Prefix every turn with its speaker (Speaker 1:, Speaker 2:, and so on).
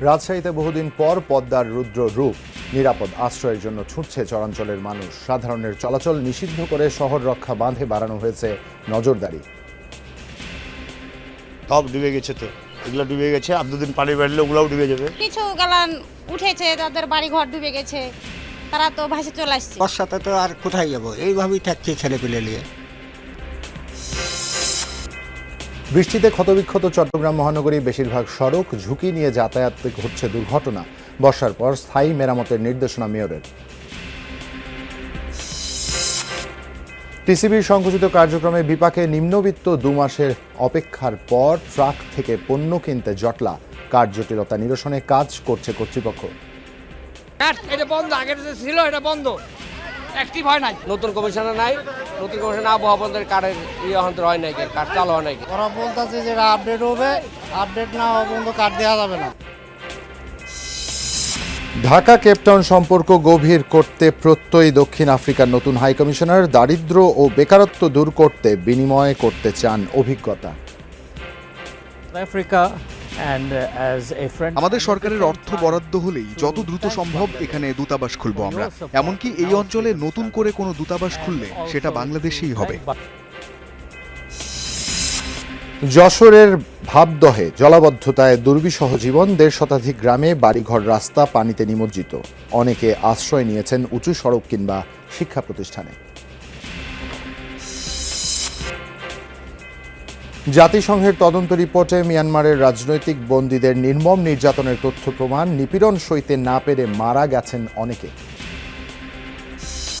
Speaker 1: রাজশাহীতে বহুদিন পর পদ্মার রুদ্র রূপ। নিরাপদ আশ্রয়ের জন্য ছুটছে চরাঞ্চলের মানুষ। সাধারণের চলাচল নিষিদ্ধ করে শহর রক্ষা বাঁধে বাড়ানো হয়েছে নজরদারি।
Speaker 2: সব ডুবে গেছে তো। এগুলো ডুবে গেছে আর দুদিন পানি বাড়লে ওগুলোও ডুবে যাবে।
Speaker 3: কিছু গালান উঠেছে তাদের বাড়ি ঘর ডুবে গেছে। তারা তো ভাসে চলে আসছে।
Speaker 4: বর্ষাতে তো আর কোথায় যাব? এইভাবেই থাকছে ছেলে পেলে নিয়ে।
Speaker 1: বৃষ্টিতে ক্ষতবিক্ষত চট্টগ্রাম মহানগরী বেশিরভাগ সড়ক ঝুঁকি নিয়ে যাতায়াত ঘটছে দুর্ঘটনা। বর্ষার পর স্থায়ী মেরামতের নির্দেশনা মেয়রের। টিসিবির সংকুচিত কার্যক্রমে বিপাকে নিম্নবিত্ত দু মাসের অপেক্ষার পর ট্রাক থেকে পণ্য কিনতে জটলা। কার্য জটিলতা নিরসনে কাজ করছে কর্তৃপক্ষ।
Speaker 5: এটা বন্ধ আগের ছিল এটা বন্ধ। অ্যাক্টিভ হয় নাই।
Speaker 6: নতুন কমিশনার নাই। নতুন আবহাওয়া বন্ধের কার্ডের ইয়ে হন্ত্র হয় নাই কার্ড চালু হয় নাই।
Speaker 7: ওরা বলতেছে যে আপডেট হবে আপডেট না হওয়া পর্যন্ত কার্ড দেওয়া যাবে না।
Speaker 1: ঢাকা কেপটাউন সম্পর্ক গভীর করতে প্রত্যয়ী দক্ষিণ আফ্রিকার নতুন হাইকমিশনার দারিদ্র্য ও বেকারত্ব দূর করতে বিনিময় করতে চান অভিজ্ঞতা।
Speaker 8: Africa uh,
Speaker 9: আমাদের সরকারের অর্থ বরাদ্দ হলেই যত দ্রুত সম্ভব এখানে দূতাবাস খুলব আমরা। এমনকি এই অঞ্চলে নতুন করে কোনো দূতাবাস খুললে সেটা বাংলাদেশেই হবে।
Speaker 1: যশোরের ভাবদহে জলাবদ্ধতায় দুর্বিষহ জীবন দেড় শতাধিক গ্রামে বাড়িঘর রাস্তা পানিতে নিমজ্জিত। অনেকে আশ্রয় নিয়েছেন উঁচু সড়ক কিংবা শিক্ষা প্রতিষ্ঠানে। জাতিসংঘের তদন্ত রিপোর্টে মিয়ানমারের রাজনৈতিক বন্দীদের নির্মম নির্যাতনের তথ্য প্রমাণ নিপীড়ন সইতে না পেরে মারা গেছেন অনেকে।